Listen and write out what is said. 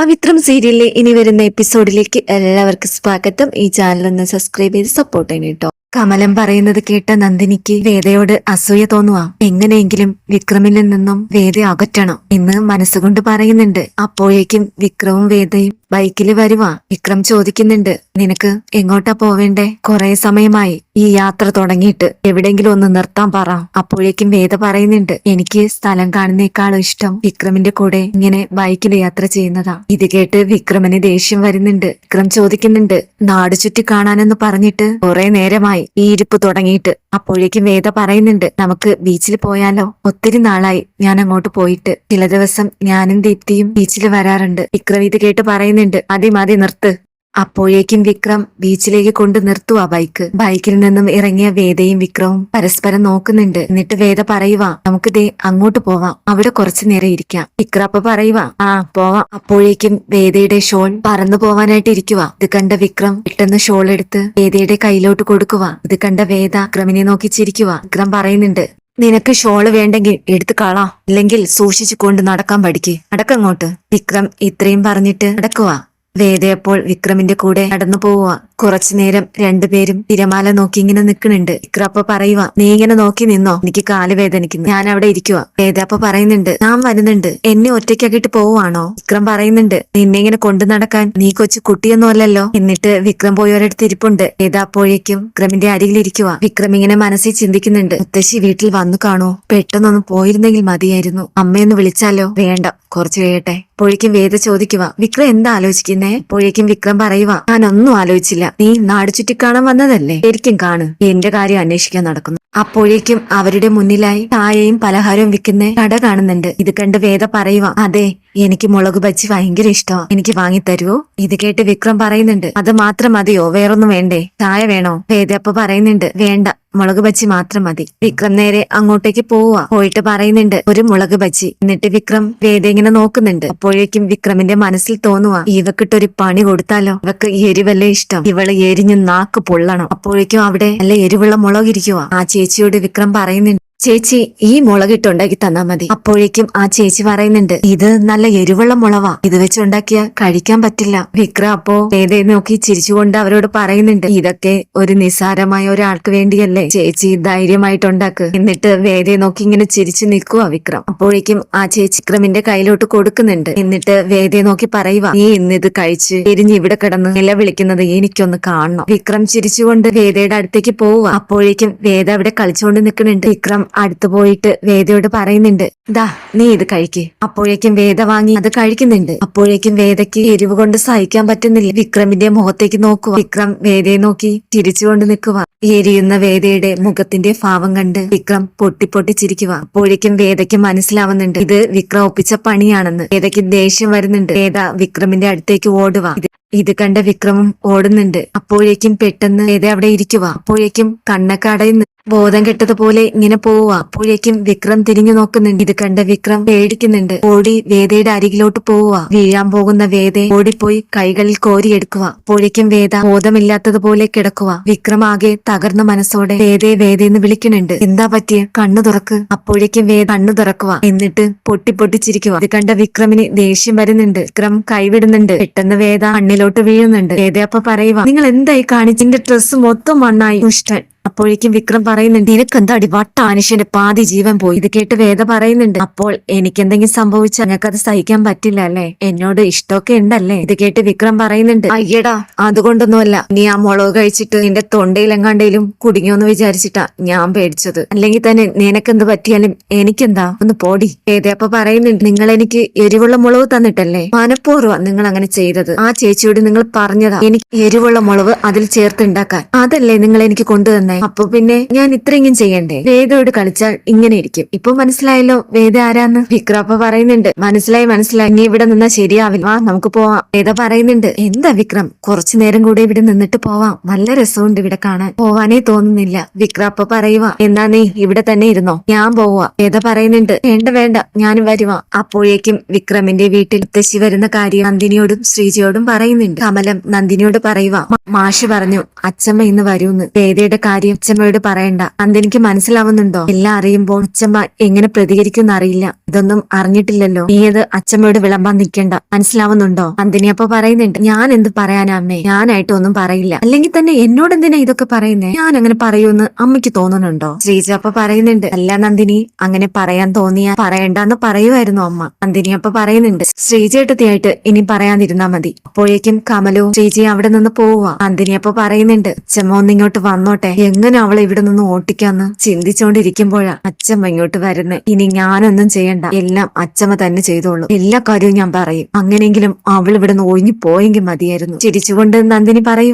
പവിത്രം സീരിയലിലെ ഇനി വരുന്ന എപ്പിസോഡിലേക്ക് എല്ലാവർക്കും സ്വാഗതം. ഈ ചാനൽ ഒന്ന് സബ്സ്ക്രൈബ് ചെയ്ത് സപ്പോർട്ട് ചെയ്യണം കേട്ടോ. കമലം പറയുന്നത് കേട്ട നന്ദിനിക്ക് വേദയോട് അസൂയ തോന്നുവാ. എങ്ങനെയെങ്കിലും വിക്രമിൽ നിന്നും വേദ അകറ്റണം എന്ന് മനസ്സുകൊണ്ട് പറയുന്നുണ്ട്. അപ്പോഴേക്കും വിക്രവും വേദയും ബൈക്കിൽ വരുവാ. വിക്രം ചോദിക്കുന്നുണ്ട്. നിനക്ക് എങ്ങോട്ടാ പോവേണ്ടേ? കുറെ സമയമായി ഈ യാത്ര തുടങ്ങിയിട്ട്. എവിടെങ്കിലും ഒന്ന് നിർത്താൻ പറ. അപ്പോഴേക്കും വേദ പറയുന്നുണ്ട്. എനിക്ക് സ്ഥലം കാണുന്നേക്കാളും ഇഷ്ടം വിക്രമിന്റെ കൂടെ ഇങ്ങനെ ബൈക്കിൽ യാത്ര ചെയ്യുന്നതാ. ഇത് കേട്ട് വിക്രമിന് ദേഷ്യം വരുന്നുണ്ട്. വിക്രം ചോദിക്കുന്നുണ്ട്. നാട് ചുറ്റി കാണാനെന്ന് പറഞ്ഞിട്ട് കുറെ നേരമായി ഈ ഇരിപ്പ് തുടങ്ങിയിട്ട്. അപ്പോഴേക്കും വേദ പറയുന്നുണ്ട്. നമുക്ക് ബീച്ചിൽ പോയാലോ? ഒത്തിരി നാളായി ഞാൻ അങ്ങോട്ട് പോയിട്ട്. ചില ദിവസം ഞാനും ദീപ്തിയും ബീച്ചിൽ വരാറുണ്ട്. വിക്രം ഇത് കേട്ട് പറയുന്നുണ്ട്. മതി മതി നിർത്ത്. അപ്പോഴേക്കും വിക്രം ബീച്ചിലേക്ക് കൊണ്ട് നിർത്തുവാ ബൈക്ക്. ബൈക്കിൽ നിന്നും ഇറങ്ങിയ വേദയും വിക്രവും പരസ്പരം നോക്കുന്നുണ്ട്. എന്നിട്ട് വേദ പറയുക നമുക്ക് ദേ അങ്ങോട്ട് പോവാം. അവിടെ കുറച്ചു നേരം ഇരിക്കാം. വിക്രം അപ്പൊ പറയുവാ ആ പോവാം. അപ്പോഴേക്കും വേദയുടെ ഷോൾ പറന്നു പോവാനായിട്ട് ഇരിക്കുക ഇത് കണ്ട വിക്രം പെട്ടെന്ന് ഷോൾ എടുത്ത് വേദയുടെ കയ്യിലോട്ട് കൊടുക്കുക ഇത് കണ്ട വേദ വിക്രമിനെ നോക്കി ചിരിക്കുവാ. വിക്രം പറയുന്നുണ്ട് നിനക്ക് ഷോൾ വേണ്ടെങ്കിൽ എടുത്തു കളാ. ഇല്ലെങ്കിൽ സൂക്ഷിച്ചു കൊണ്ട് നടക്കാൻ പഠിക്ക്. അടക്കങ്ങോട്ട് വിക്രം ഇത്രയും പറഞ്ഞിട്ട് നടക്കുവാ വേദയപ്പോൾ വിക്രമിന്റെ കൂടെ നടന്നു പോവുക കുറച്ചു നേരം രണ്ടുപേരും തിരമാല നോക്കി ഇങ്ങനെ നിൽക്കുന്നുണ്ട്. വിക്രം അപ്പൊ പറയുക നീ ഇങ്ങനെ നോക്കി നിന്നോ? എനിക്ക് കാൽ വേദനിക്കുന്നു. ഞാൻ അവിടെ ഇരിക്കുക വേദ അപ്പൊ പറയുന്നുണ്ട് ഞാൻ വരുന്നുണ്ട്. എന്നെ ഒറ്റയ്ക്കാക്കിട്ട് പോവുകയാണോ വിക്രം പറയുന്നുണ്ട് നിന്നെ ഇങ്ങനെ കൊണ്ടു നടക്കാൻ നീ കൊച്ചു കുട്ടിയൊന്നുമല്ലല്ലോ? എന്നിട്ട് വിക്രം പോയവരടുത്ത് ഇരിപ്പുണ്ട്. വേദ അപ്പോഴേക്കും വിക്രമിന്റെ അരികിലിരിക്കുക വിക്രം ഇങ്ങനെ മനസ്സിൽ ചിന്തിക്കുന്നുണ്ട് മുത്തശ്ശി വീട്ടിൽ വന്നു കാണോ? പെട്ടെന്നൊന്ന് പോയിരുന്നെങ്കിൽ മതിയായിരുന്നു. അമ്മയൊന്ന് വിളിച്ചാലോ? വേണ്ട കുറച്ച് കഴിയട്ടെ. അപ്പോഴേക്കും വേദ ചോദിക്കുക വിക്രം എന്താ ആലോചിക്കുന്നേ അപ്പോഴേക്കും വിക്രം പറയുക ഞാനൊന്നും ആലോചിച്ചില്ല. നീ നാട് ചുറ്റിക്കാണാൻ വന്നതല്ലേ? ശരിക്കും കാണു. എന്റെ കാര്യം അന്വേഷിക്കാൻ നടക്കുന്നു. അപ്പോഴേക്കും അവരുടെ മുന്നിലായി ചായയും പലഹാരവും വിൽക്കുന്ന കട കാണുന്നുണ്ട്. ഇത് കണ്ട് വേദ പറയുക അതെ എനിക്ക് മുളക് ബജ്ജി ഭയങ്കര ഇഷ്ടമാ എനിക്ക് വാങ്ങി തരുവോ ഇത് കേട്ട് വിക്രം പറയുന്നുണ്ട് അത് മാത്രം മതിയോ? വേറൊന്നും വേണ്ടേ? ചായ വേണോ? വേദ അപ്പൊ പറയുന്നുണ്ട് വേണ്ട. മുളക് ബജ്ജി മാത്രം മതി. വിക്രം നേരെ അങ്ങോട്ടേക്ക് പോവുക. പോയിട്ട് പറയുന്നുണ്ട് ഒരു മുളക് ബജ്ജി എന്നിട്ട് വിക്രം വേദ ഇങ്ങനെ നോക്കുന്നുണ്ട്. അപ്പോഴേക്കും വിക്രമിന്റെ മനസ്സിൽ തോന്നുക ഇവക്കിട്ടൊരു പണി കൊടുത്താലോ? ഇവക്ക് എരിവല്ലേ ഇഷ്ടം. ഇവൾ എരിഞ്ഞ് നാക്ക് പൊള്ളണം. അപ്പോഴേക്കും അവിടെ നല്ല എരിവുള്ള മുളക് ഇരിക്കുക ആ ചേച്ചിയോട് വിക്രം പറയുന്നുണ്ട് ചേച്ചി ഈ മുളകിട്ടുണ്ടാക്കി തന്നാ മതി. അപ്പോഴേക്കും ആ ചേച്ചി പറയുന്നുണ്ട് ഇത് നല്ല എരിവുള്ള മുളവാ. ഇത് വെച്ചുണ്ടാക്കിയ കഴിക്കാൻ പറ്റില്ല. വിക്ര അപ്പോ ഏതെ നോക്കി ചിരിച്ചുകൊണ്ട് അവരോട് പറയുന്നുണ്ട് ഇതൊക്കെ ഒരു നിസാരമായ ഒരാൾക്ക് വേണ്ടിയല്ലേ. ചേച്ചി ധൈര്യമായിട്ടുണ്ടാക്ക് എന്നിട്ട് വേദയെ നോക്കി ഇങ്ങനെ ചിരിച്ചു നിൽക്കുക വിക്രം. അപ്പോഴേക്കും ആ ചേച്ചി വിക്രമിന്റെ കയ്യിലോട്ട് കൊടുക്കുന്നുണ്ട്. എന്നിട്ട് വേദയെ നോക്കി പറയുക നീ ഇന്ന് ഇത് കഴിച്ച് എരിഞ്ഞ് ഇവിടെ കിടന്ന് നില വിളിക്കുന്നത് എനിക്കൊന്ന് കാണണം. വിക്രം ചിരിച്ചുകൊണ്ട് വേദയുടെ അടുത്തേക്ക് പോവുക അപ്പോഴേക്കും വേദ അവിടെ കളിച്ചുകൊണ്ട് നിൽക്കുന്നുണ്ട്. വിക്രം അടുത്ത് പോയിട്ട് വേദയോട് പറയുന്നുണ്ട് ദാ നീ ഇത് കഴിക്ക്. അപ്പോഴേക്കും വേദ വാങ്ങി അത് കഴിക്കുന്നുണ്ട്. അപ്പോഴേക്കും വേദയ്ക്ക് എരിവ് കൊണ്ട് സഹിക്കാൻ പറ്റുന്നില്ല. വിക്രമിന്റെ മുഖത്തേക്ക് നോക്കുക. വിക്രം വേദയെ നോക്കി ചിരിച്ചുകൊണ്ട് നിൽക്കുക. എരിയുന്ന വേദയുടെ മുഖത്തിന്റെ ഭാവം കണ്ട് വിക്രം പൊട്ടി പൊട്ടി അപ്പോഴേക്കും വേദയ്ക്ക് മനസ്സിലാവുന്നുണ്ട് ഇത് വിക്രം ഒപ്പിച്ച പണിയാണെന്ന്. വേദയ്ക്ക് ദേഷ്യം വരുന്നുണ്ട്. വേദ വിക്രമിന്റെ അടുത്തേക്ക് ഓടുക. ഇത് കണ്ട വിക്രമം ഓടുന്നുണ്ട്. അപ്പോഴേക്കും പെട്ടെന്ന് വേദ അവിടെ ഇരിക്കുക. അപ്പോഴേക്കും കണ്ണൊക്കെ അടയുന്നു ബോധം കെട്ടതുപോലെ ഇങ്ങനെ പോവുക. അപ്പോഴേക്കും വിക്രം തിരിഞ്ഞു നോക്കുന്നുണ്ട്. ഇത് കണ്ട വിക്രം പേടിക്കുന്നുണ്ട്. ഓടി വേദയുടെ അരികിലോട്ട് പോവുക. വീഴാൻ പോകുന്ന വേദയെ ഓടിപ്പോയി കൈകളിൽ കോരിയെടുക്കുക അപ്പോഴേക്കും വേദ ബോധമില്ലാത്തതുപോലെ കിടക്കുക. വിക്രം ആകെ തകർന്ന മനസ്സോടെ വേദയെ വേദയെന്ന് വിളിക്കുന്നുണ്ട്. എന്താ പറ്റിയ? കണ്ണു തുറക്ക്. അപ്പോഴേക്കും വേദ കണ്ണു തുറക്കുക. എന്നിട്ട് പൊട്ടി പൊട്ടിച്ചിരിക്കുക. ഇത് കണ്ട വിക്രമിന് ദേഷ്യം വരുന്നുണ്ട്. വിക്രം കൈവിടുന്നുണ്ട്. പെട്ടെന്ന് വേദ കണ്ണിലോട്ട് വീഴുന്നുണ്ട്. വേദ അപ്പൊ പറയുക നിങ്ങൾ എന്തായി കാണിച്ചിന്റെ ഡ്രസ്സ് മൊത്തം മണ്ണായി. ദുഷ്ടൻ. അപ്പോഴേക്കും വിക്രം പറയുന്നുണ്ട് നിനക്കെന്താടി വട്ട മനുഷ്യന്റെ പാതി ജീവൻ പോയി. ഇത് കേട്ട് വേദ പറയുന്നുണ്ട് അപ്പോൾ എനിക്ക് എന്തെങ്കിലും സംഭവിച്ചാൽ അത് സഹിക്കാൻ പറ്റില്ല അല്ലേ? എന്നോട് ഇഷ്ടമൊക്കെ ഉണ്ടല്ലേ? ഇത് കേട്ട് വിക്രം പറയുന്നുണ്ട് അയ്യടാ അതുകൊണ്ടൊന്നുമല്ല. നീ ആ മുളക് കഴിച്ചിട്ട് നിന്റെ തൊണ്ടയിലെങ്ങാണ്ടേലും കുടുങ്ങിയോന്ന് വിചാരിച്ചിട്ടാ ഞാൻ പേടിച്ചത്. അല്ലെങ്കിൽ തന്നെ നിനക്കെന്ത് പറ്റിയാലും എനിക്കെന്താ? ഒന്ന് പോടി. വേദ അപ്പൊ പറയുന്നുണ്ട് നിങ്ങൾ എനിക്ക് എരിവുള്ള മുളക് തന്നിട്ടല്ലേ? മനഃപൂർവ നിങ്ങൾ അങ്ങനെ ചെയ്തത്. ആ ചേച്ചിയോട് നിങ്ങൾ പറഞ്ഞതാ. എനിക്ക് എരിവുള്ള മുളക് അതിൽ ചേർത്തുണ്ടാക്കാൻ അതല്ലേ നിങ്ങൾ എനിക്ക് കൊണ്ടുതന്നേ? അപ്പൊ പിന്നെ ഞാൻ ഇത്രയെങ്കിലും ചെയ്യണ്ടേ? വേദയോട് കളിച്ചാൽ ഇങ്ങനെ ഇരിക്കും. ഇപ്പൊ മനസ്സിലായല്ലോ വേദ ആരാന്ന്? വിക്രപ്പ പറയുന്നുണ്ട്. മനസ്സിലായി മനസ്സിലായി. നീ ഇവിടെ നിന്നാ ശരിയാവില്ല. നമുക്ക് പോവാം. വേദ പറയുന്നുണ്ട്. എന്താ വിക്രം? കുറച്ചു നേരം കൂടെ ഇവിടെ നിന്നിട്ട് പോവാം. നല്ല രസമുണ്ട് ഇവിടെ കാണാൻ. പോവാനേ തോന്നുന്നില്ല. വിക്രപ്പ പറയുക എന്നാ നീ ഇവിടെ തന്നെ ഇരുന്നോ? ഞാൻ പോവാ. വേദ പറയുന്നുണ്ട് വേണ്ട വേണ്ട. ഞാനും വരുവാ. അപ്പോഴേക്കും വിക്രമിന്റെ വീട്ടിൽ മുത്തശ്ശി വരുന്ന കാര്യം നന്ദിനിയോടും ശ്രീജയോടും പറയുന്നുണ്ട്. കമലം നന്ദിനിയോട് പറയുക "മ- മാഷ് പറഞ്ഞു അച്ഛമ്മ ഇന്ന് വരൂന്ന്. വേദയുടെ കാര്യം കാര്യം അച്ഛമ്മയോട് പറയണ്ട. നന്ദിനിക്ക് മനസ്സിലാവുന്നുണ്ടോ? എല്ലാം അറിയുമ്പോൾ അച്ഛമ്മ എങ്ങനെ പ്രതികരിക്കും അറിയില്ല. ഇതൊന്നും അറിഞ്ഞിട്ടില്ലല്ലോ. നീ അത് അച്ഛമ്മയോട് വിളമ്പാൻ നിൽക്കണ്ട. മനസ്സിലാവുന്നുണ്ടോ? അന്തിനി അപ്പൊ പറയുന്നുണ്ട്. ഞാൻ എന്ത് പറയാനാ അമ്മേ? ഞാനായിട്ട് ഒന്നും പറയില്ല. അല്ലെങ്കിൽ തന്നെ എന്നോട് എന്തിനാ ഇതൊക്കെ പറയുന്നേ? ഞാൻ അങ്ങനെ പറയൂന്ന് അമ്മയ്ക്ക് തോന്നുന്നുണ്ടോ? ശ്രീജ അപ്പൊ പറയുന്നുണ്ട്. അല്ല നന്ദിനി അങ്ങനെ പറയാൻ തോന്നിയാ പറയണ്ടെന്ന് പറയുമായിരുന്നു അമ്മ. നന്ദിനി അപ്പൊ പറയുന്നുണ്ട്. ശ്രീജേട്ടത്തിയായിട്ട് ഇനി പറയാതിരുന്നാ മതി. അപ്പോഴേക്കും കമലവും ശ്രീജി അവിടെ നിന്ന് പോവുക നന്ദിനി അപ്പൊ പറയുന്നുണ്ട്. അച്ഛമ്മ ഒന്നിങ്ങോട്ട് വന്നോട്ടെ. എങ്ങനെ അവളെ ഇവിടെ നിന്ന് ഓട്ടിക്കാന്ന് ചിന്തിച്ചോണ്ടിരിക്കുമ്പോഴാ അച്ഛമ്മ ഇങ്ങോട്ട് വരുന്നത് ഇനി ഞാനൊന്നും ചെയ്യണ്ട. എല്ലാം അച്ഛമ്മ തന്നെ ചെയ്തോളൂ. എല്ലാ കാര്യവും ഞാൻ പറയും. അങ്ങനെയെങ്കിലും അവൾ ഇവിടെ നിന്ന് ഒഴിഞ്ഞു പോയെങ്കിൽ മതിയായിരുന്നു. ചിരിച്ചുകൊണ്ട് നന്ദിനി പറയും.